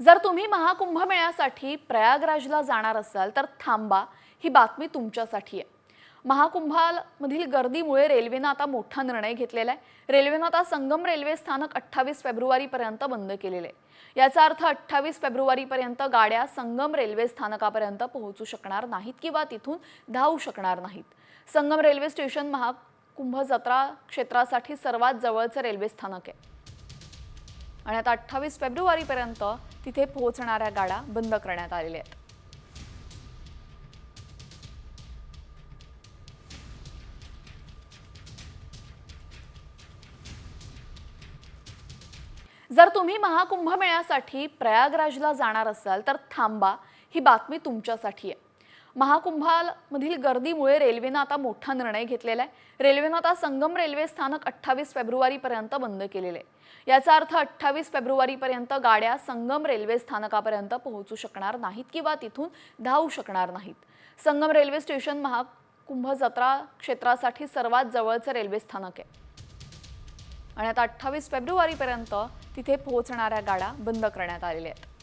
जर तुम्ही महाकुंभमेळ्यासाठी प्रयागराजला जाणार असाल तर थांबा. ही बातमी तुमच्यासाठी आहे. महाकुंभामधील गर्दीमुळे रेल्वेनं आता मोठा निर्णय घेतलेला आहे. रेल्वेनं आता संगम रेल्वे स्थानक अठ्ठावीस फेब्रुवारीपर्यंत बंद केलेले आहे. याचा अर्थ अठ्ठावीस फेब्रुवारीपर्यंत गाड्या संगम रेल्वे स्थानकापर्यंत पोहोचू शकणार नाहीत किंवा तिथून धावू शकणार नाहीत. संगम रेल्वे स्टेशन महाकुंभ जत्रा क्षेत्रासाठी सर्वात जवळचं रेल्वे स्थानक आहे. आणि आता अठ्ठावीस फेब्रुवारीपर्यंत तिथे पोहोचणाऱ्या गाड्या बंद करण्यात आलेल्या आहेत. जर तुम्ही महाकुंभमेळ्यासाठी प्रयागराजला जाणार असाल तर थांबा. ही बातमी तुमच्यासाठी आहे. महाकुंभामधील गर्दीमुळे रेल्वेनं आता मोठा निर्णय घेतलेला आहे रेल्वेनं आता संगम रेल्वे स्थानक अठ्ठावीस फेब्रुवारीपर्यंत बंद केलेले आहे. याचा अर्थ अठ्ठावीस फेब्रुवारीपर्यंत गाड्या संगम रेल्वे स्थानकापर्यंत पोहोचू शकणार नाहीत किंवा तिथून धावू शकणार नाहीत. संगम रेल्वे स्टेशन महाकुंभ जत्रा क्षेत्रासाठी सर्वात जवळचं रेल्वे स्थानक आहे. आणि आता अठ्ठावीस फेब्रुवारीपर्यंत तिथे पोहोचणाऱ्या गाड्या बंद करण्यात आलेल्या आहेत.